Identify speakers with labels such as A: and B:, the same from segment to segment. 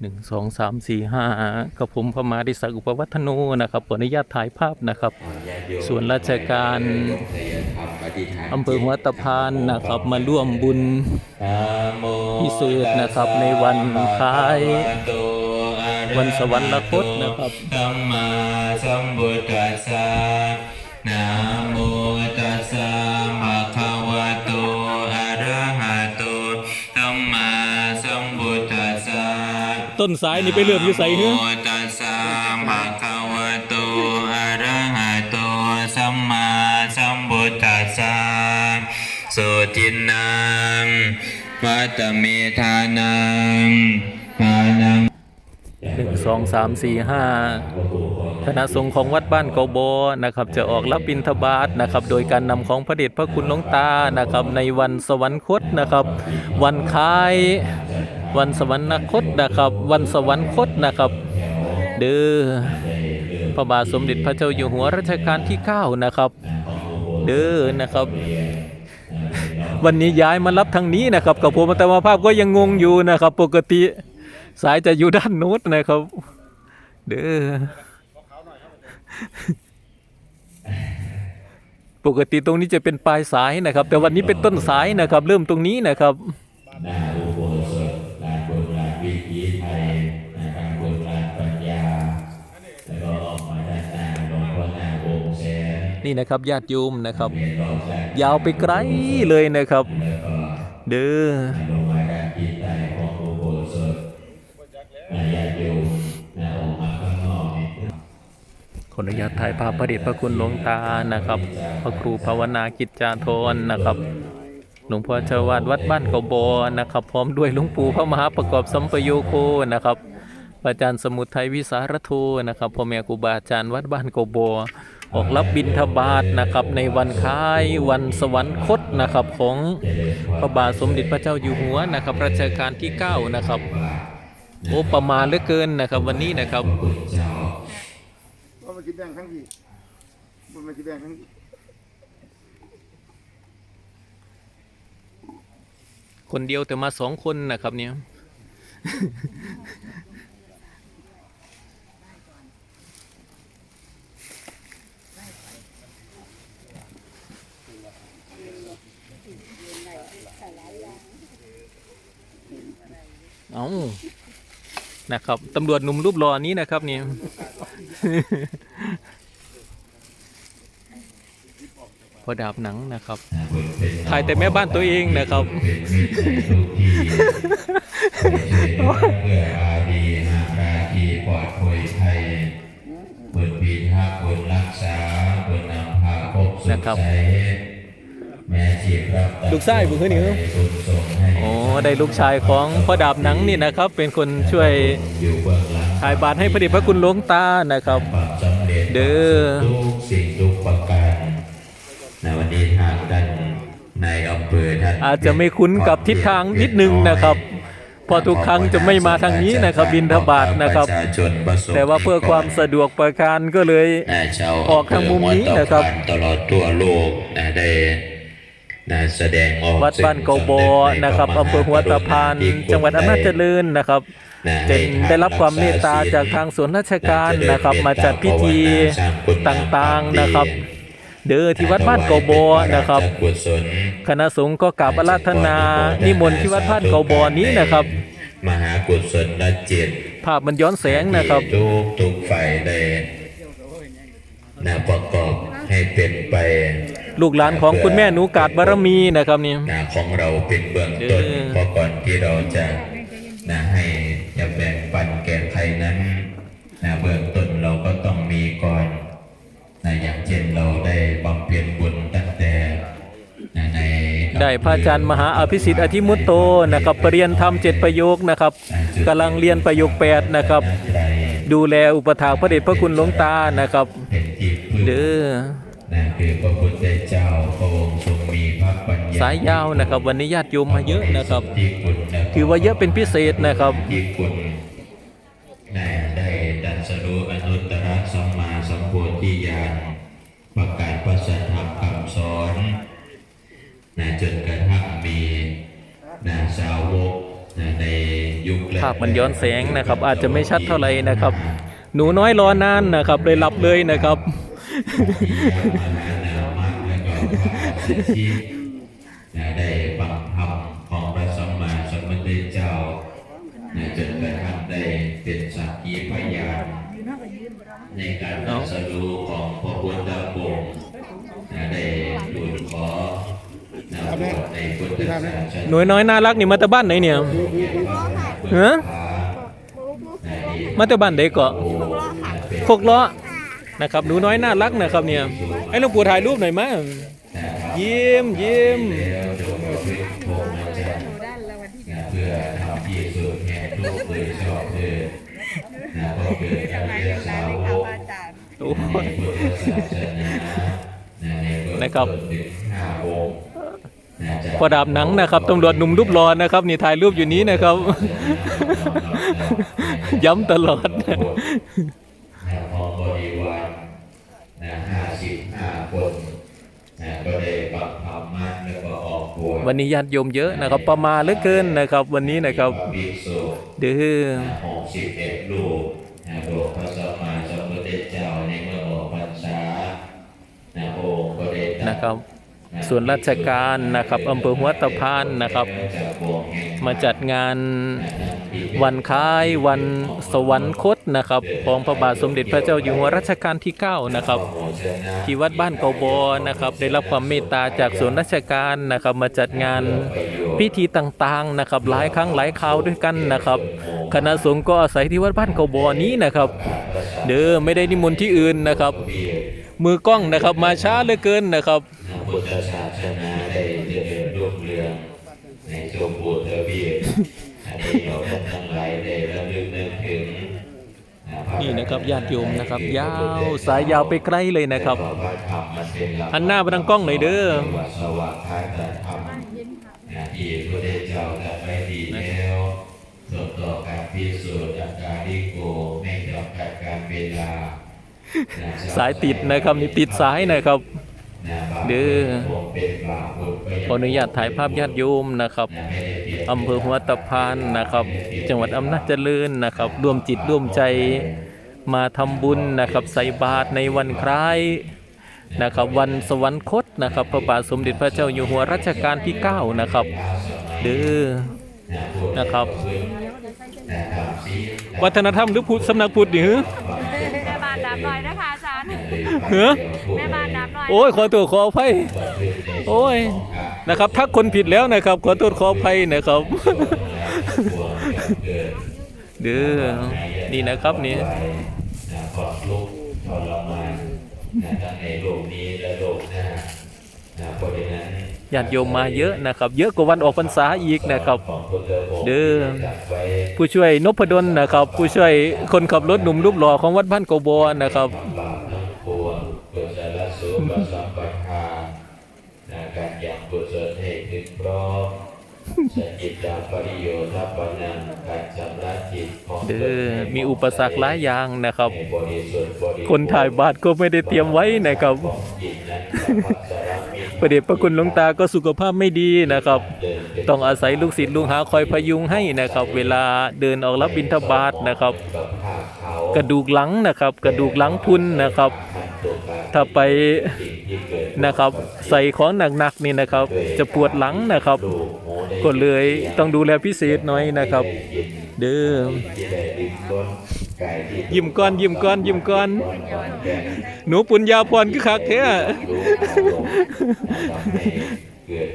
A: หนึ่งสองสามสี่ห้ากับผมพมาดิศักดิ์อุปวัฒโนนะครับขออนุญาตถ่ายภาพนะครับ ส่วนราชการอำเภอหัวตะพานนะครับมาร่วมบุญพิเศษนะครับในวันคล้าย วันสวรรคตนะครับ
B: สัมมาสัมพุทธัสสะนะโมตัสสะภะ ต้
A: นสายนี่ไปเลื่อมอยู่ใส่เนื้อ
B: นะโมตัสสะภะคะวะโตอะระหะโตสัมมาสัมพุทธัสสะสุจินนังวัตเมธานังทานัง
A: หนึ่งสองสามสี่ห้าคณะสงฆ์ของวัดบ้านเกาโบนะครับ จะออกรับบิณฑบาตนะครับ โดยการนำของพระเดชพระคุณหลวงตานะครับ ในวันสวรรคตนะครับ วันคล้าย วันสวรรคตนะครับ วันสวรรคตนะครับ เด้อพระบาทสมเด็จพระเจ้าอยู่หัวรัชกาลที่ 9 นะครับ เด้อนะครับ วันนี้ย้ายมารับทางนี้นะครับ กับผมแต่มาภาพก็ยังงงอยู่นะครับ ปกติสายจะอยู่ด้านโน้นนะครับ เด้อปกติตรงนี้จะเป็นปลายสายนะครับ แต่วันนี้เป็นต้นสายนะครับ เริ่มตรงนี้นะครับ
B: นี่นะครับญา
A: ติโยมนะครับ
B: ยา
A: วไปไกลเลยนะครับ เด้อ
B: ลงมาด้านทิศใต้ของอุโบสถนายาติโยมนะออกมาข้างนอกนี่
A: ขออนุญาตถ่ายภาพพระเดชพระคุณหลวงตานะครับ พระครูภาวนากิจจาโทนนะครับหลวงพ่อเจ้าวาดวัดบ้านเขาบอนะครับ พร้อมด้วยหลวงปู่พระมหาประกอบสัมปโยโคนะครับ อาจารย์สมุทัยวิสารโทนะครับพ่อแม่ครูบาอาจารย์วัดบ้านเขาบอออกรับบิณฑบาตนะครับในวันคล้ายวันสวรรคตนะครับของพระบาทสมเด็จพระเจ้าอยู่หัวนะครับรัชกาลที่ 9 นะครับโอ้ประมาณเหลือเกินนะครับวันนี้นะครับ
C: ว่ามันจะแบ่งทั้งที่มันมันจะแบ่งทั้งที่
A: คนเดียวแต่มาสองคนนะครับเนี่ย เอานะครับตำรวจหนุ่มรูปรอนี้นะครับเนี่ยพอดาบหนังนะครับถ่ายแต่แม่บ้านตัวเองนะครับ
B: เพื่ออาดีนาราทีปลอดภัยไทยบนปีท่าบนรักษาบนนำพาพบสุ
A: นะ
B: ข
A: ครับ
B: ใจแม่จีบรับตัด
A: ลูกไส้บุญขึ้นเหนือ
B: บุญส่งให้
A: โอ้ ได้ลูกชายของพ่อดาบหนังนี่นะครับ เป็นคนช่วย
B: อยู่เบื้องหลัง
A: ถ่ายบาทให้พระเดชพระคุณหลวงตานะครับ
B: ความสำเร็จ
A: เด้อ
B: ทุกสิ่งทุกประการในวันนี้ทางด้านในอำเภอท่าน
A: อาจจะไม่คุ้นกับทิศทางนิดนึงนะครับเพอทุกครั้งจะไม่มาทางนี้นะครับบินทบาทนะครับ
B: ปะชาชนประสบ
A: แต่ว่าเพื่อความสะดวกประการก็เลย
B: นะชาว
A: ออกทางมุมนี้นะครับ
B: ตลอดทั่วโลกนะได้ นะแสดงออก
A: วัดบ้านเกาบอนะครับอำเภอหัวตะพานจังหวัดอำนาจเจริญนะครับจะได้รับความเมตตาจากทางส่วนราชการนะครับมาจัดพิธีต่างๆนะครับ เด้อที่วัดบ้านเกาบอนะครับ
B: กุศล
A: คณะสงฆ์ก็กราบอาราธนานิมนต์ที่วัดบ้านเกาบอนี้นะครับ
B: มหากุศลละจิต
A: ภาพมันย้อนแสงนะครับ
B: ทุกทุกฝ่ายได้นะประกอบให้เป็นไป
A: ลูกหลานของคุณแม่หนูกาดบารมีนะครับนี่
B: นะของเราเป็นเบื้องต้น
A: เออ
B: เพราะก่อนที่เราจะนะให้จะแบ่งปันแก่ใครนั้นนะเบื้องต้นเราก็ต้องมีก่อนนะอย่างเช่นเราได้บำเพ็ญบุญตั้งแต่นะใน
A: ได้พระอาจารย์มหาอภิสิทธิ์อธิมุตโตนะครับปรริยนธรรมเจ็ดประโยคนะครับกำลังเรียนประโยคแปดนะครับ
B: ใด
A: ดูแลอุปถากพระเดชพระคุณหลวงตานะครับ
B: เป็นที่พึ่ง
A: เด้อ
B: นั่นคือพระพุทธเจ้าพระองค์ทรงมีพระปัญญา
A: สายยาวนะครับ วันนี้ญาติโยมมาเยอะนะครับ
B: ที่คุณนะ
A: ถือว่าเยอะเป็นพิเศษนะครับ
B: ที่คุณได้ได้ดันสรุอนุตตรสัมมาสัมโพธิญาณประกาศพระสัทธรรมคำสอนนะจนกระทั่งมีนะสาวกในยุคแรก
A: ภาพมันย้อนแสงนะครับ อาจจะไม่ชัดเท่าไหร่นะครับ หนูน้อยรอนานนะครับเลยหลับเลยนะครับ
B: ได้ฟังธรรมของพระสัมมาสัมพุทธเจ้าจนกระทั่งได้เป็นสักขีพยานในการตรัสรู้ของพระพุทธองค์ได้ดูลขอนะบวชในพุทธศาส
A: หนูน้อยน่ารักนี่มาแต่บ้านไหนเนี่ยฮะมาแต่บ้านไหนเกาะโคกล้อ นะครับหนูน้อยน่ารักนะครับเนี่ยให้หลวงปู่ถ่ายรูปหน่อยมั้ยยิ้มยิ้ม
B: แล้วโดยพระพุทธองค์จะเพื่อทำที่สุดแห่งทุกข์โดยชอบเธอนะก็เกิดจากเรื่องสาวก
A: โอ้
B: ใน
A: ย
B: พุทธศาสนาในเบื้อง
A: นะครับ
B: ต้นถึงห้าองค์นะจาก
A: พอดาบหนังนะครับตำรวจหนุ่มรูปรอนะครับนี่ถ่ายรูปอยู่นี้นะครับ ย้ำตลอด
B: นะพอบริวารนะห้าสิบห้าคนนะก็ได้บังคับมันแล้วก็ออกบ วช
A: วันนี้ญาติโยมเยอะนะครับ ประมาณเหลือเกินนะครับ วันนี้นะครับ
B: ภิกษุ
A: เด้อ
B: หกสิบเอ็ดลูกนะโปรดพระสัมมาสัมพุทธเจ้าในเมื่อออกพรรษานะพระองค์ก็ได้ตรัส
A: นะครับ ส่วนราชการนะครับอำเภอหัวตะพานนะครับ มาจัดงานวันคล้ายวันสวรรคตนะครับของพระบาทสมเด็จพระเจ้าอยู่หัวรัชกาลที่ 9 นะครับ ที่วัดบ้านเกาบอนะครับ ได้รับความเมตตาจากส่วนราชการนะครับ มาจัดงานพิธีต่างๆนะครับ หลายครั้งหลายคราวด้วยกันนะครับ คณะสงฆ์ก็อาศัยที่วัดบ้านเกาบอนี้นะครับ เด้อไม่ได้นิมนต์ที่อื่นนะครับ มือกล้องนะครับมาช้าเหลือเกินนะครับ
B: พุทธศาสนาได้เจริญรุ่งเรืองในสมบูรณ์ระเบียบอันนี้เราท่านทั้งหลายได้ระลึกนึกถึงพ
A: นี่นะครับญาติโยมนะครับ ยาวสายยาวไปไกลเลยนะครับ
B: พระธรรมมันเป็นหลัก
A: หันหน้าไปทางกล้องหน่อยเด้อ
B: วัดสวัสดิ์ท้ายแต่ธรรมนะที่พระเดชเจ้าตรัสไว้ดีแล้วส่วนต่อการพิสูจน์อาการที่โกไม่จำกัดการเวลานะ
A: สายติดนะครับนี่ติดสายนะครับ
B: นะบาง
A: เด้อขออนุญาตถ่ายภาพญาติโยมนะครับ
B: นะไม่ได้เปรียบ
A: อำเภอหัวตะพานนะครับ จังหวัดอำนาจเจริญนะครับร่วมจิตร่วมใจมาทำบุญนะครับใส่บาตรในวันคล้ายนะครับวันสวรรคตนะครับพระบาทสมเด็จพระเจ้าอยู่หัวรัชกาลที่9นะครับเด้อนะครับ วัฒนธรรมหรือพุทธสำนักพุทธนี่หือ
D: แม่บ้านน้อยนะ คะอาจารย์
A: หือ
D: แม่บ้านน้ำหน่อย
A: โอ้ยขอตัวขออภัยโอ้ยนะครับทักคนผิดแล้วนะครับ ขอโทษขออภัยนะครับ เด้อนี่นะครับนี่
B: นะขอทุกข์ทรมานนะทั้งในโลกนี้และโลกหน้านะเพราะฉะนั้น
A: ญาติโยมมาเยอะนะครับ เยอะกว่าวันออกพรรษาอีกนะครับ
B: ของพุทธองค์
A: เด้อ
B: จัดไว้
A: ผู้ช่วยนพดลนะครับ ผู้ช่วยคนขับรถหนุ่มรูปหล่อของวัดบ้านโกบอนะครับ เด้อมีอุปสรรคหลายอย่างนะครับ
B: ให้บริสุทธิ์บริ
A: คนถ่ายบาทก็ไม่ได้เตรียมไว้นะครับ
B: จิตนั้นสัมผัสสารมิตร
A: ประเดชพระคุณหลวงตาก็สุขภาพไม่ดีนะครับ ต้องอาศัยลูกศิษย์ลูกหาคอยพยุงให้นะครับ เวลาเดินออกรับบิณฑบาตนะครับ
B: กับผ้าขาว
A: กระดูกหลังนะครับ กระดูกหลังพรุนนะครับ
B: ตัวการ
A: ถ้าไป
B: สิ่งที่เกิด
A: นะครับ ใส่ของหนักๆนี่นะครับ จะปวดหลังนะครับ
B: ลู กโมได้
A: ก็เลยต้องดูแลพิเศษหน่อยนะครับ
B: ยิน
A: เด้อ
B: ที่ได้ลิ้มรสกายที่
A: ยิ้มก้อนยิ้มก้อนยิ้มก้อน
B: อ่อนแก่
A: หนูปุญญาพรคือคักแท้
B: รู้อารมณ์ทำให้เกิด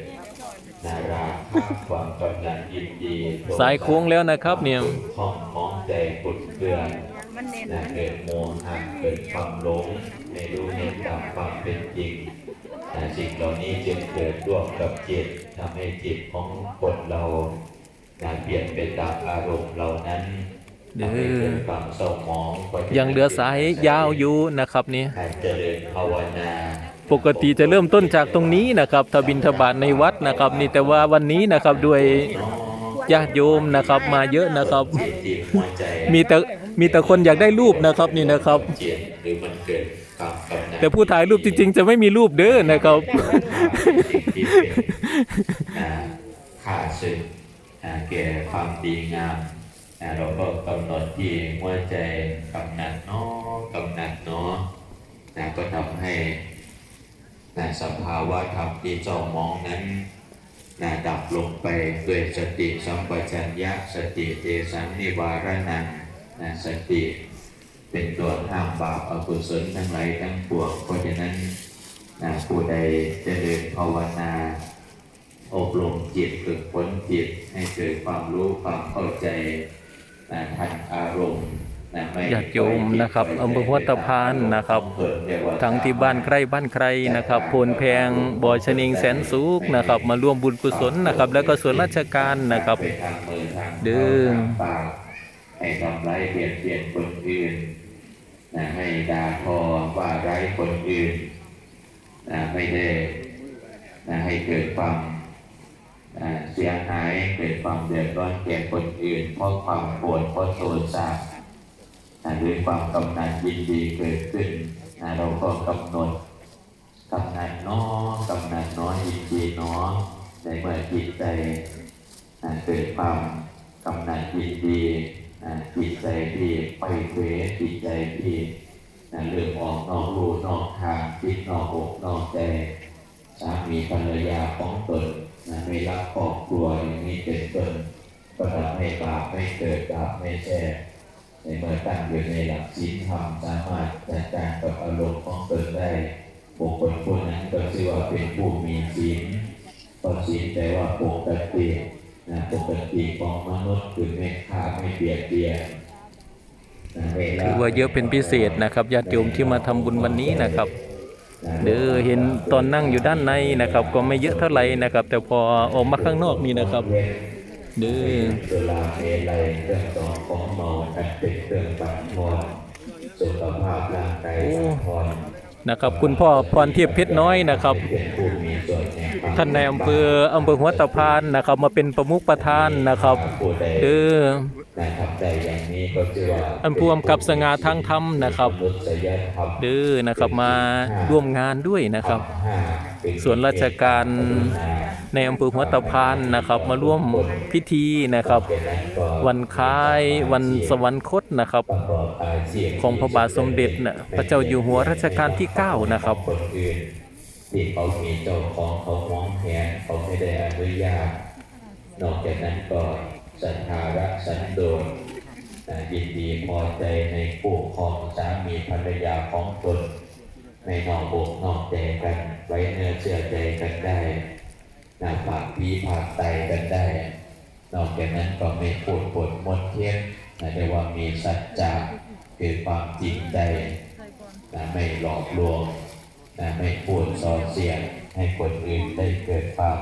B: นาราภาพความกำนัดยินดี
A: สายโค้งแล้วนะครับเนี่ย
B: ห้องมองใจปุดเกลือน
D: มันเน้น
B: นะเกิดโมหะเกิดความหลงไม่รู้เห็นตามความเป็นจริงนะ สิ่งเหล่านี้จึงเกิดร่วมกับจิตทำให้จิตของคนเรานะเปลี่ยนไปตามอารมณ์เหล่านั้น
A: เด้อ
B: ทำให้เกิดความเศร้าหมองพราะฉะนั้น
A: ยังเหลือสายยาวอยู่นะครับนี่
B: การเจริญภาวนา
A: ปกติจะเริ่มต้นจากตรงนี้นะครับทบินทบาทในวัดนะครับ นี่แต่ว่าวันนี้นะครับด้วยญาติโยมนะครับมาเยอะนะครับ
B: จิตหัวใจ
A: มีแต่มีแต่คนอยากได้รูปนะครับนี่นะครับ
B: จิตหรือมันเกิดความกำหนัด
A: แต่ผู้ถ่ายรูปจริงๆ จะไม่มีรูปเด้อนะครับ
B: สิ่งที่เป็นอ่าขาดสึกอ่านะแก่ความดีงามนะเราก็กำหนดที่หัวใจกำหนัดเนาะกำหนัดเนาะนะก็ทำให้นะสภาวะธรรมที่เจ้ามองนั้นนะดับลงไปด้วยสติสัมปชัญญะสติเตสังนิวารนังนะสติ เป็นตัวห้ามบาปอกุศลทั้งหลายทั้งปวงเพราะฉะนั้นนะผู้ใดเจริญภาวนา อบรมจิตฝึกฝนจิตให้เกิดความรู้ความเข้าใจนะทันอารมณ์นะไม่
A: ญาติโยมนะครับอำเภอหัวตะพานนะครับ
B: เรียกว่า
A: ทั้งที่บ้านใกล้บ้านใครนะครับโพนแพงบ่อชะนิงแสนสุกนะครับ มาร่วมบุญกุศลนะครับ แล้วก็ส่วนราชการนะครับ
B: ไปทางมือทาง
A: เด้อ
B: ทางปากให้ทำร้ายเบียดเบียนคนอื่น นะให้ดาทอว่าร้ายคนอื่นนะไม่ได้นะให้เกิดความอ่าเสียหายเกิดความเดือดร้อนแก่คนอื่น เพราะความโกรธเพราะโทสะอ่าหรือความกำนัดยินดีเกิดขึ้นอ่าเราก็กำหนดกำนัดน้อกำนัดน้อยยินดีน้อในเมื่อจิตใจเกิดความกำนัดยินดี จิตใจที่ไปเวจิตใจที่เรื่องออกนอกรูนอกทางคิดนอกอกนอกใจสามีภรรยาของตนนะไม่รักครอบครัวอย่างนี้เป็นต้นก็ทำให้บาปไม่เกิดบาปไม่แช่ในเมื่อตั้งอยู่ในหลักศีลธรรมสามารถจัดการกับอารมณ์ของตนได้บุคคลผู้นั้นก็ชื่อว่าเป็นผู้มีศีลเพราะศีลแปลว่าปกติ นะปกติของมนุษย์คือไม่ฆ่าไม่เบียดเบียนนะเวล
A: ถือว่าเยอะเป็นพิเศษนะครับญาติโยมที่มาทำบุญวันนี้นะครับ เด้อเห็นตอนนั่งอยู่ด้านในนะครับ ก็ไม่เยอะเท่าไหร่นะครับ แต่พอออกมาข้างนอกนี่นะครับเด้อ
B: สุราเมลัยเครื่องสองของเมาอันเป็นเครื่องบั่นทอนสุขภาพร่างกายสังทอ นะ
A: ครับคุณพ่อพรเทียบเพชรน้อยนะครับ ท่านในอำเภออำเภอหัวตะพานนะครับ มาเป็นประมุขประธานนะครับเด้อ
B: นะครับได้อย่างนี้ก็ชื่อว่า
A: อันพวมกำกับสง่าทางธรรมนะครับเด้อนะครับมาร่วมงานด้วยนะครับ ส่วนราชการ ในอำเภอหัวตะพานนะครับมาร่วมพิธีนะครับ วันคล้ายวันสวรรคตนะครับ ของพระบาทสมเด็จนะพระเจ้าอยู่หัวรัชกาลที่ 9 นะครับ
B: ที่เขามีเจ้าของเขามองแหนเขาไม่ได้อนุญาต นอกจากนั้นก็ศรัทธารักสันโดษยินดีพอใจในคู่ครองสามีภรรยาของตนไม่นอกอกนอกใจกันไว้เนื้อเชื่อใจกันได้ นะฝากพีฝากไตกันได้ นอกจากนั้นก็ไม่พูดปวดมดเทียนนะเรียกว่ามีสัจจะคือความจริงใจนะไม่หลอกลวงนะไม่พูดส่อเสียดให้คนอื่นได้เกิดความ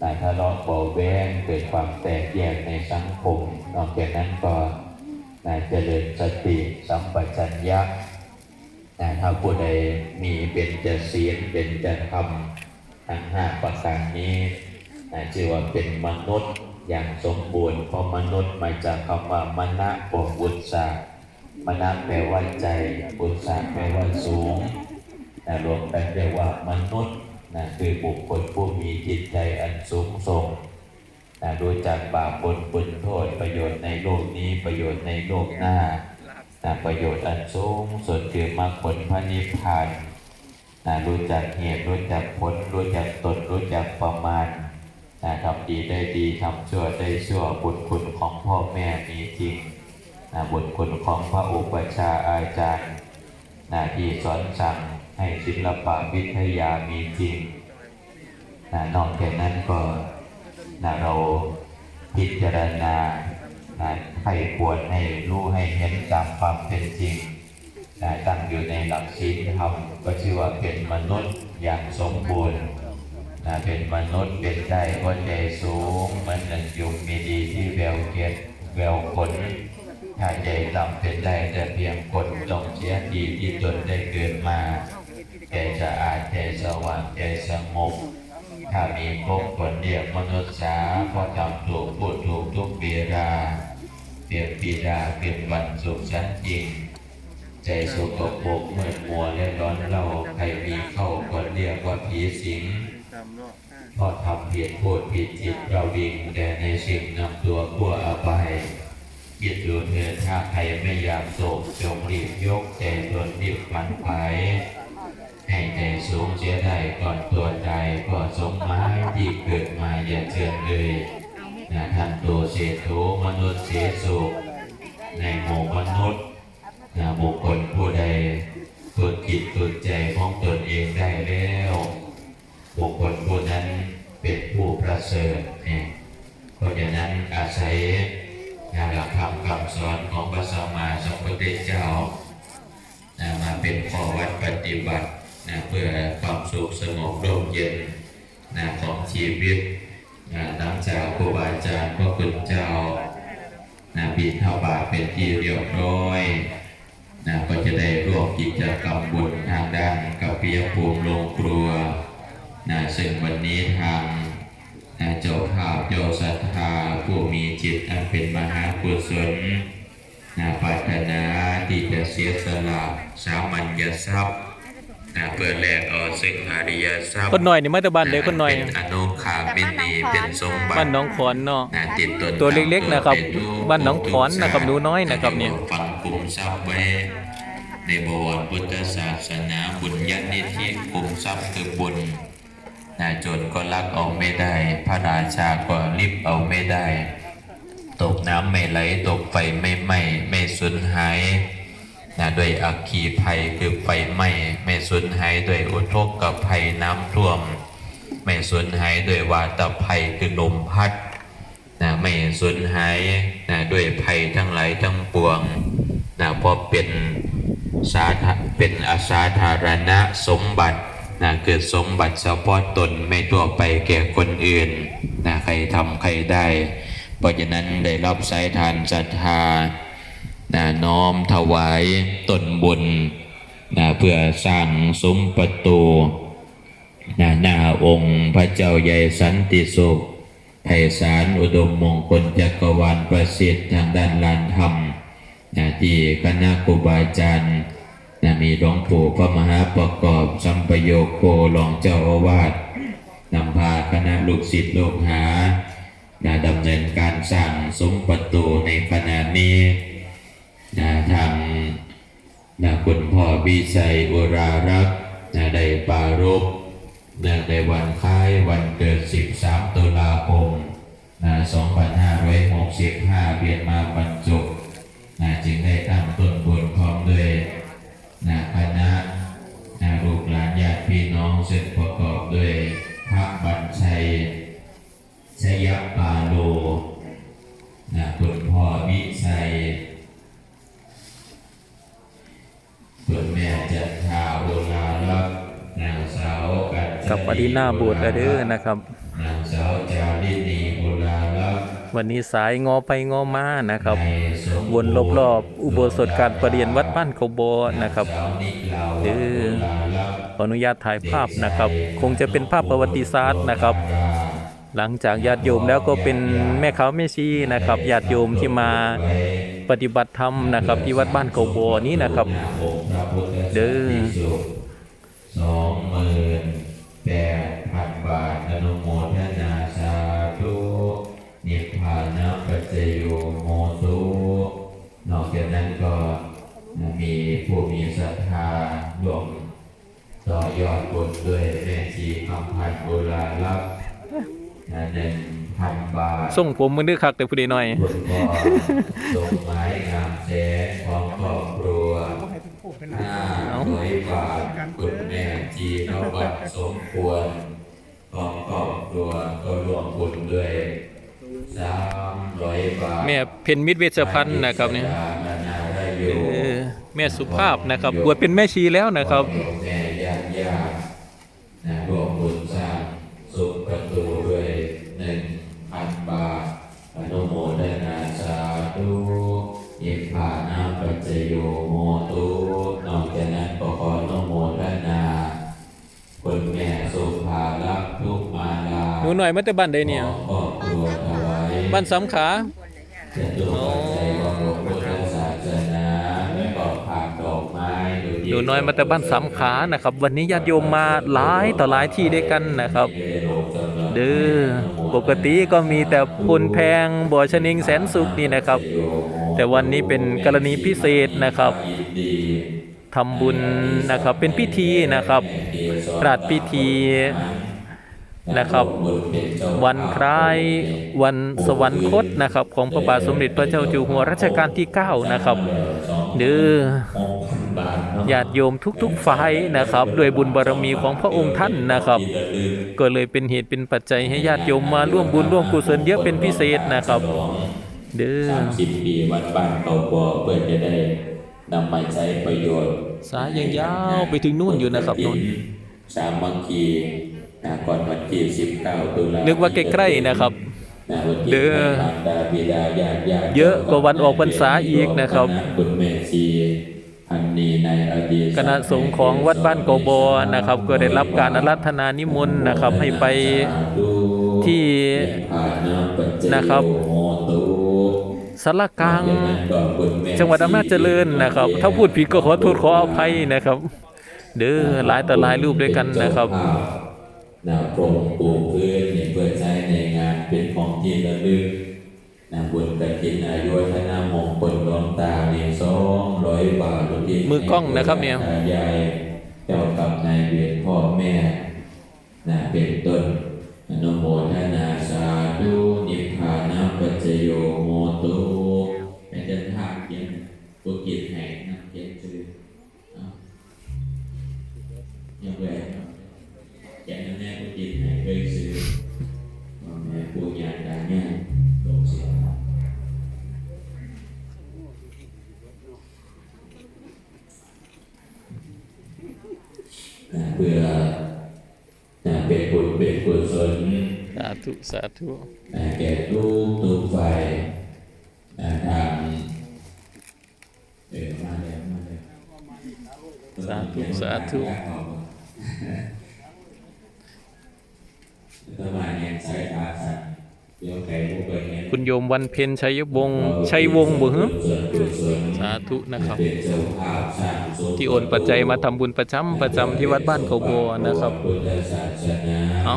B: นะทะเลาะเบาแวงเกิดความแตกแยกในสังคม นอกจากนั้นก็นะเจริญสติสัมปชัญญะนะถ้าผู้ใดมีเบญจศีลเบญจธรรม ทั้งห้าประการนี้นะชื่อว่าเป็นมนุษย์อย่างสมบูรณ์เพราะมนุษย์มาจากคำว่ามณะบวกบุษามณะแปลว่าใจบุษาแปลว่าสูงนะรวมกันเรียกว่ามนุษย์นะคือบุคคลผู้มีจิตใจอันสูงส่งนะรู้จักบาปบุญคุณโทษประโยชน์ในโลกนี้ประโยชน์ในโลกหน้านะประโยชน์อันสูงสุดคือมรรคผลพระนิพพาน นะรู้จักเหตุรู้จักผล รู้จักตนรู้จักประมาณนะทำดีได้ดีทำชั่วได้ชั่วบุญคุณของพ่อแม่มีจริงนะบุญคุณของพระอุปชฌาย์อาจารย์นะที่สอนสั่งให้ศิลปะวิทยามีจริงนะนอกจากนั้นก็นะเราพิจารณานะให้ควรให้รู้ให้เห็นตามความเป็นจริง ตั้งอยู่ในหลักศีลธรรมก็ชื่อว่าเป็นมนุษย์อย่างสมบูรณ์นะเป็นมนุษย์เป็นได้หัวใจสูงเหมือนหนึ่งยุงมีดีที่แววเกียรติแววผลถ้าใจต่ำเป็นได้แต่เพียงคนต้องเสียดีที่ตนได้เกิดมาใจจะอาจใจสว่างใจสงบถ้ามีพบผลเรียกมนุษย์สาเพราะทำถูกพูดถูกทุกเวลาเปรียบปีดาเปรียบวันสุขสันจริง ใจสกปรกมืดมัวและร้อนเราใครมีเข้าควรเรียกว่าผีสิงพอทำเพียรพูดผิดจิตเราวิ่งแต่ในสิ่งนำตัวกลัวอาภัยคิดดูเถิดถ้าใครไม่อยากโศกจงรีบยกใจตนรีบฝันไปให้ใจสูงเสียได้ก่อนตัวใดก็สมหมายที่เกิดมาอย่าเชื่อเลยนะท่านตัวเศรษฐูมนุษย์เสียสุขในหมู่มนุษย์ นะบุคคลผู้ใดฝึกจิตฝึกใจของตนเองได้แล้ว บุคคลผู้นั้นเป็นผู้ประเสริฐเนี่ยเพราะฉะนั้นอาศัยงานหลักธรรมคำสอนของพระสัมมาสัมพุทธเจ้านะมาเป็นข้อวัดปฏิบัตินะเพื่อความสุขสงบร่มเย็นนะของชีวิตนะหลังจากครูบาอาจารย์พระคุณเจ้านะบินเท่าบาทเป็นที่เรียบร้อย นะก็จะได้ร่วมกิจกรรมบุญทางด้านกับเปียภูมิโรงครัวนะซึ่งวันนี้ทางนะเจ้าภาพเจ้าศรัทธาผู้มีจิตอันเป็นมหากุศลนะปรารถนาที่จะเสียสละสามัญญทรัพย์นะเพื่อแลกเอาซึ่งอริยทรัพย์
A: คนหน่อยนี่มาแต่บ้านเด้อคนหน่อย
B: เป็นอนุภาพมินีเป็นสมบัติ
A: บ้านหน้องขอนเนาะ
B: นะติดตน
A: ตัวเล็กๆนะครับ
B: เป็
A: บ้านหนองขอนนะครับหนูน้อยนะครับเนี่ย
B: ฝังกลุ่ มทรัพย์ไว้ในบวรพุทธศาสนาบุญญาณิธิกลุ่มทรัพย์คือบุญนะจนก็ลักเอาไม่ได้ พระราชาก็ริบเอาไม่ได้ ตกน้ำไม่ไหล ตกไฟไม่ไหม้ไม่สูญหายนะด้วยอัคคีภัยคือไฟไหม้ไม่สูญหายด้วยอุทกภัยน้ำท่วม ไม่สูญหายด้วยวาตภัยคือลมพัดนะไม่สูญหายนะด้วยภัยทั้งหลายทั้งปวง นะพราะเป็นสาธาเป็นอาสาธารณะสมบัตินะเกิดสมบัติเฉพาะตนไม่ทั่วไปแก่คนอื่นนะใครทำใครได้ เพราะฉะนั้นได้รับสายทานศรัทธานะน้อมถวายตนบุญนะเพื่อสร้างซุ้มประตูหน้าหน้าองค์พระเจ้าใหญ่สันติสุขไพศาลอุดมมงคลจักรวาลประสิทธิ์ทางด้านลานธรรม นะที่คณะครูบาอาจารย์นะมีหลวงปู่พระมหาประกอบสัมปโยโครองเจ้าอาวาสนำพาคณะลูกศิษย์ลูกหานะดำเนินการสร้างซุ้มประตูในขณะนี้นะทางนะคุณพ่อวิชัยอุรารักษ์นะได้ปรารภเนื่องในวันคล้ายวันเกิด 13 ตุลาคมนะ2565 เพียรมาบรรจุ นะจึงได้ตั้งต้นบุญพร้อมด้วยนะคณะนะลูกหลานญาติพี่น้องซึ่งประกอบด้วยพระบัญชัยชยปาโลนะคุณพ่อวิชัยคุณแม่จันทาโอลาลักษณ์นางสาวกัน
A: กับปรินาโบสถ์แล้วเด้อนะครับ
B: นางสาวจารินีโอลาลักษณ์
A: วันนี้สายงอไปงอมานะครับ
B: ในสม
A: วนรอบๆอุโบสถการประเรียนวัดบ้านเขาบอนะครับเด้อ
B: อ
A: ขออนุญาตถ่ายภาพนะครับ คงจะเป็นภาพประวัติศาสตร์นะครับ หลังจากญาติโยมแล้วก็เป็นแม่เขาแม่ชีนะครับญาติโยมที่มาปฏิบัติธรรมนะครับ ที่วัดบ้านเขาบอนี้นะครับ เด้อ
B: สองหมื่นแปดพันบาทอนุโมทนาสาธุนิพพานะปัจจโยโม นอกจากนั้นก็มีผู้มีศรัทธาร่วมต่อยอดบุญด้วยแม่ชีคำพันธ์โบราณลักษณ์หนึ่งพันบาท
A: ส่งผมมือดื้อคักแต่ผู้ใดหน่อย
B: คุณพ่อดอกไม้งามแสนของครอบครัวห้าร้อยบาทคุณแม่จีนวัดสมควรของครอบครัวก็รวมบุญด้วย
A: แม่เพนมิตรเวชพันธ์นะครับเนี่ย
B: นานาได้อ
A: เอยู่อแม่สุภาพนะครับบวชเป็นแม่ชีแล้วนะครับ
B: แม่ญาติญาตินะรวมบุญสร้างสุขประตูด้วยหนึ่งพันบาทอนุโมทนาสาธุยิพพานาปัจจโยโมตุนอกจากนั้นก็ขออนุโมทนาคุณแม่สุภาลักษณ์ทุกมาลา
A: หนูหน่อยมาแต่บ้านใดเนี่ย
B: บ้า
A: นสำขา
B: จตุปัจจัยของหลวงพุทธศาสนาและก็ผ่านดอกไม้ดูที่
A: หนูน้อยมาแต่บ้านสำขานะครับ วันนี้ญาติโยมมาหลายต่อหลายที่ด้วยกันนะครับ เด้อปกติก็มีแต่พลแพงบ่อชะนิงแสนสุขนี่นะครับ แต่วันนี้เป็นกรณีพิเศษนะครับทำบุญนะครับเป็นพิธีนะครับราชพิธี นะครับวันคล้ายวันสวรรคตนะครับของพระบาทสมเด็จพระเจ้าอยู่หัวรัชกาลที่ 9 นะครับเด้อญาติโยมทุกๆฝ่ายนะครับด้วยบุญบารมีของพระองค์ท่านนะครับ ก็เลยเป็นเหตุเป็นปัจจัยให้ญาติโยมมาร่วมบุญร่วมกุศลเยอะเป็นพิเศษนะครับเด้อ
B: สามสิบปีวัดบ้านเขาบ่อเพื่อจะได้นำมาใช้ประโยชน์
A: สายยังยาวไปถึงนู่นอยู่นะครับนู่น
B: สามัคคีนะ ก่อนวันที่สิบเก้าตุลา
A: นึกว่าใกล้ๆนะครับ
B: นะวันที่
A: เด้อ
B: มารดาบิดาญาติญาติ
A: เยอะกว่าวันออกพรรษาอีกนะครับ
B: คุณแม่ชีพันนีในอดีต
A: คณะสงฆ์ของวัดบ้านโกโบนะครับ ก็ได้รับการอารัธนานิมนต์นะครับให้ไปที่นะครับสารกลางจังหวัดอำนาจเจริญนะครับ ถ้าพูดผิดก็ขอโทษขออภัยนะครับ เด้อหลายต่อหลายรูปด้วยกันนะครับ
B: นาโปรงปูพื้นเนี่ยเพื่อใช้ในงานเป็นของที่ระลึกนาบุญกระถินอายุทนามงคลดวงตาเนี่ยสองร้อยบาททุกที่
A: มือกล้องนะครับเนี่ย
B: ตายายเจ้ากับนายเวียนพ่อแม่นะเป็นต้นอนุโมทนาสาธุนิพพานะปัจจโยโมตุเป็นเดินทางเขียนบุกิจแห่งนะเขียนชื่อเอายังไง ครับแกนั่นแน่บุกิจแห่งเคยซื้อพ่อแม่ปู่ย่าตายายลงเสียนะเพื่อนะเป็นบุญเป็นกุศล
A: สาธุสาธุ
B: แก่ทุกทุกฝ่ายนะทางเออมาแล้วมาแล้ว
A: สาธุสาธุ
B: สมาเนี่ยสายตาสัตว์เดี๋ยวใครผู้ไปเนี่ย
A: คุณโยมวันเพ็ญชัยวงศ์ชัยวงศ์บ่ฮะ
B: ส่วนกุศล
A: สาธุนะครับ
B: เป็นเจ้าภาพสร้างสม
A: ที่โอนปัจจัยมาทำบุญประจำประจำที่วัดบ้านเขาบัวนะครับ
B: พุทธศาสนา
A: เอ้า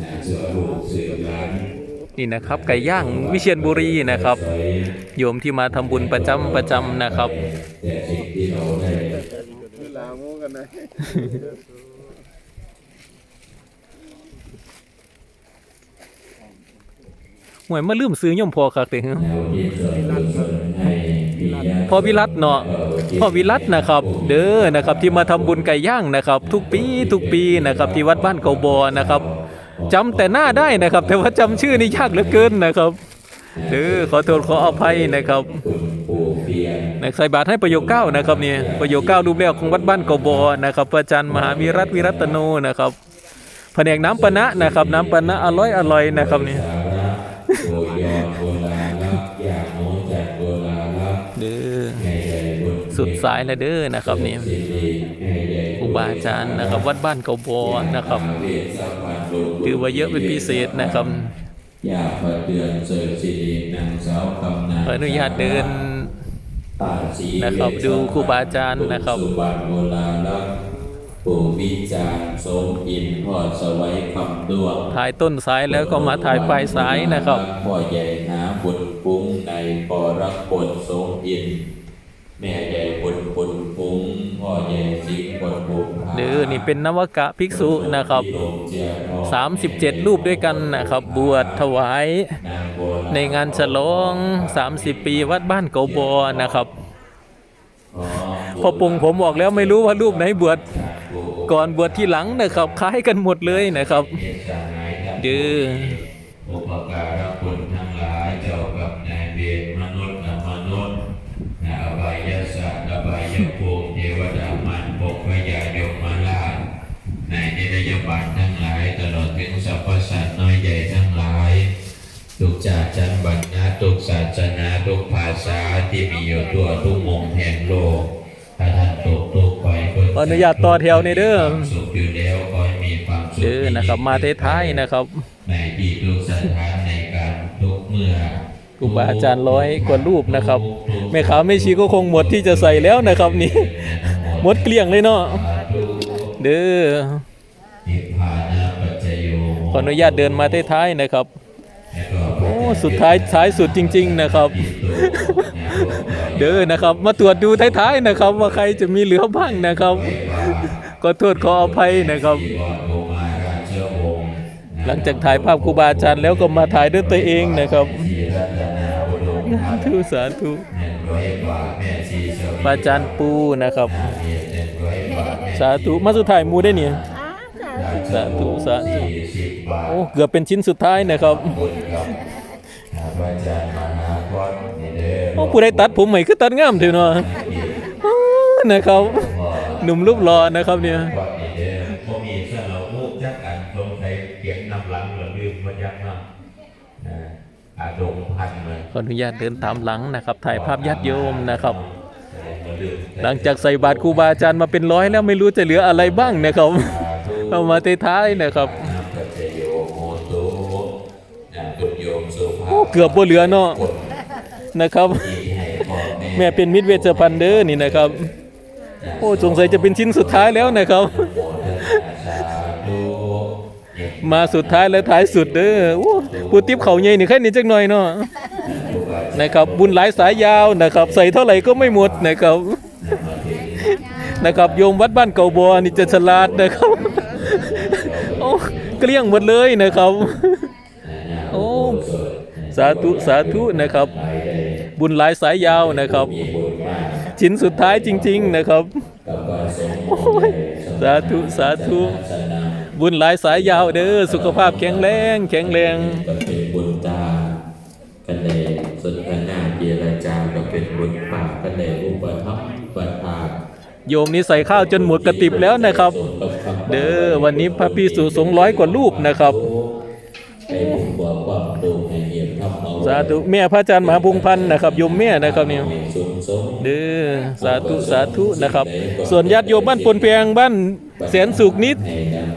B: นะเสือลูกเสือหลาน
A: นี่นะครับไก่ย่างวิเชียรบุรีนะครับ
B: สวย
A: โยมที่มาทำบุญประจำประจำนะครับ
B: แต่สิ่งที่เราได้
E: เวลาโง่กันนะ
A: หวยมาลืมซื้อย่อมพอคักเด้อพ่อวิรัตเนาะพ่อวิรัตนะครับ เด้อนะครับที่มาทำบุญไก่ย่างนะครับ ทุกปีทุกปีนะครับที่วัดบ้านเกาบอนะครับจำแต่หน้าได้นะครับ แต่ว่าจำชื่อนี่ยากเหลือเกินนะครับเด้อขอโทษขออภัยนะครับใส่บาตรให้ประโยคเก้านะครับเนี่ยประโยคเก้ารูปแรกของวัดบ้านเกาบอนะครับพระอาจารย์มหาวิรัตวิรัตโนนะครับแผนกน้ำปะนะนะครับ น้ำปะนะอร่อยอร่อยนะครับเนี่ย
B: โบยอนโบราณลักอยากโน้จัดโบราณลัก
A: เด้อ
B: ให้ใหญ่บุญ
A: สุดสายแล้วเด้อนะครับนี่
B: สิริให้ใหญ่
A: ครูบาอาจารย์นะครับ วัดบ้านเกาบอนะครับ
B: เวสสัพพันโลกุ
A: ถือว่าเยอะเป็นพิเศษนะครับ
B: อยากประเตือนเสริมสิรินางสาวกำนัน
A: ขออนุญาตเดิน
B: ตาสี
A: นะครับดูครูบาอาจารย์นะครับ
B: ปู่วิจารณ์ทรงอินทอดสวัยคำด้วง
A: ถ่ายต้นสายแล้วก็มาถ่ายปลายสายนะครับ
B: พ่อใหญ่หาบุญปุ้งในปอรักผลทรงอิน แม่ใหญ่บุญปุญปุ้งพ่อใหญ่สิงห์บุญปุง
A: เด้อนี่เป็นนวกะภิกษุนะครับ 37 รูปด้วยกันนะครับ บวชถวาย ในงานฉลอง 30 ปีวัดบ้านเกาบอนะครับพอปรุงผมบอกแล้วไม่รู้ว่ารูปไหนบวช ก่อนบวชที่หลังนะครับคล้ายกันหมดเลยนะครับเด้อ
B: อุปการะคุณทั้งหลายเจ้ากับนายเวรมนุษย์กับมนุษย์นาอบายสัตว์อบายภูมิเทวดามันปกพยายมมาลาชในนิรยบาลทั้งหลาย ตลอดถึงสรรพสัตว์น้อยใหญ่ทั้งหลาย ทุกจาจันบรรณะทุกศาสนาทุกภาษาที่มีอยู่ทั่วทุกมุมแห่งโลกถ้าท่านตกทุก ข์ไปก็
A: ขออนุญาตต่อแถวในเด้อ
B: ความสุขอยู่แล้วขอให้มีความสุข
A: เด้อนะครับ มาท้ายๆนะครับ
B: ในที่ทุกสถานในการทุกเมื่อ
A: ครูบาอาจารย์ร้อยกว่ารูปนะครับแม่ขาวไม่ชีก็คงหมดที่จะใส่แล้วนะครับนี่หมดเกลี้ยงเลยเนาะเด้อ
B: นิพพานะปัจจโยโหขออนุญาตเดินมาท้ายๆนะครับ โอ้สุดท้ายท้ายสุดจริง ๆ นะครับ เด้อนะครับ มาตรวจดูท้ายๆนะครับ ว่าใครจะมีเหลือบ้างนะครับขอโทษขออภัยนะครับ หลังจากถ่ายภาพครูบาอาจารย์แล้วก็มาถ่ายด้วยตัวเองนะครับสาธุสาธุพระอาจารย์ปูนะครับ สาธุมาสุดท้ายหมูได้เนี่ย สาธุสาธุโอ้เกือบเป็นชิ้นสุดท้ายนะครับโอ้ผู้ใดตัดผมใหม่คือตัดงามเถอะเนาะโอ้นะครับ หนุ่มรูปหล่อนะครับเนี่ย
F: วัดนี่เด้อบ่มีเสื้อเราลูกจักกันตรงใส่เกียงนำหลังหรือลืมมันยักนำนะอาดงพันเลย
B: ขออนุญาตเดินตามหลังนะครับถ่ายภาพญาติโยมนะครับ หลังจากใส่บาตรครูบาอาจารย์มาเป็นร้อยแล้วไม่รู้จะเหลืออะไรบ้างนะครับ เอามาท้ายๆนะครับ
F: ปัจจโยโมตุนะคุณโยมสุภา
B: โอ้
F: พ
B: เกือบบ่เหลือเนาะนะครับ
F: ที่ให้พ่อแม่
B: แม่เป็นมิตรเวชพันธ์เด้อนี่นะครับ โอ้สงสัยจะเป็นชิ้นสุดท้ายแล้วนะครับ
F: สาธุ
B: มาสุดท้ายและท้ายสุดเด้อโอ้ผู้ติ๊บเขาใหญ่นี่แค่นี้จักหน่อยเนาะนะครับบุญหลายสายยาวนะครับ ใส่เท่าไหร่ก็ไม่หมดนะครับนะครับโยมวัดบ้านเก่าบัวนี่จะฉลาดนะครับโอ้ เกลี้ยงหมดเลยนะครับ โอ้สาธุสาธุนะครับ บุญหลายสายยาวนะครับชิ้นสุดท้ายจริง ๆนะครับโอ้ยสาธุสาธุบุญหลายสายยาวเด้อสุขภาพแข็งแรงแข็งแรง
A: ก็เป็นบุญตากันเลยสนทนาเจรจาก็เป็นบุญปากกันเลยอุปถัมภ์ประทาน
B: โยมนี่ใส่ข้าวจนหมดกระติบแล้วนะครับ เด้อวันนี้พระพิสุสงร้อยกว่ารูปนะครับ
A: ให้บุญบอกความดูให้เหียบทำเอา
B: สาธุแม่พระอาจารย์มหาพงพันธ์นะครับโยมแม่นะครับเนี่ยเด้อสาธุสาธุนะครับ ส่วนญาติโยมบ้านปนเปียงบ้านแสนสุขนิด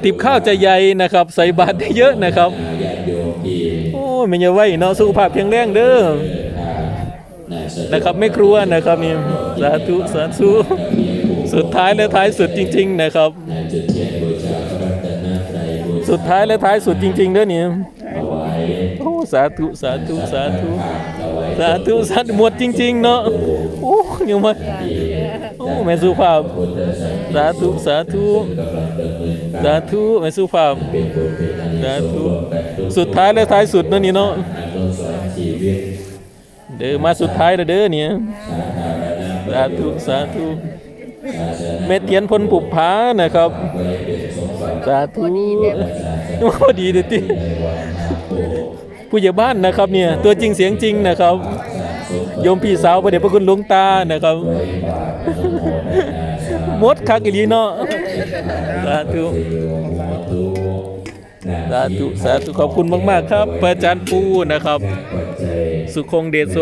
B: ติบข้าวใจใหญ่นะครับ ใส่บาตรได้เยอะนะครับ
A: โอ้
B: ยไม่ยาไว้เนาะสุขภาพแข็งแรงเด้อ
A: น่าส
B: นะครับไม่ครัวนะครับนี่สาธุสาธุ สุดท้ายและท้ายสุดจริง ๆ นะครับ สุดท้ายและท้ายสุดจริงๆเด้อเนี่ย
A: เอาไว้
B: โอ้สาธุสาธุสาธุ
A: เอาไว้
B: สาธุสาธุหมดจริง ๆ เนาะโอ้ยังมาโอ้แม่สุภาพ
A: พุทธศาสา
B: สาธุสาธุสาธุแม่สุภาพสาธุสุดท้ายและท้ายสุดเนาะนี่เนาะเด้อมาสุดท้ายแล้วเด้อเนี่ย
A: สาธุ
B: สาธุ เม็ดเทียนพลปุบผานะครับ
A: สมบัติ
B: สาธุพอดีเด็ดที่ผู้ใหญ่บ้านนะครับเนี่ยตัวจริงเสียงจริงนะครับโยมพี่สาวประเดี๋ยวพระคุณลวงตานะครับมดคักอีลีเนาะสาธุสาธุสาธุขอบคุณมาก ๆ ครับ พระอาจารย์ปูนะครับ สุคงเดชโส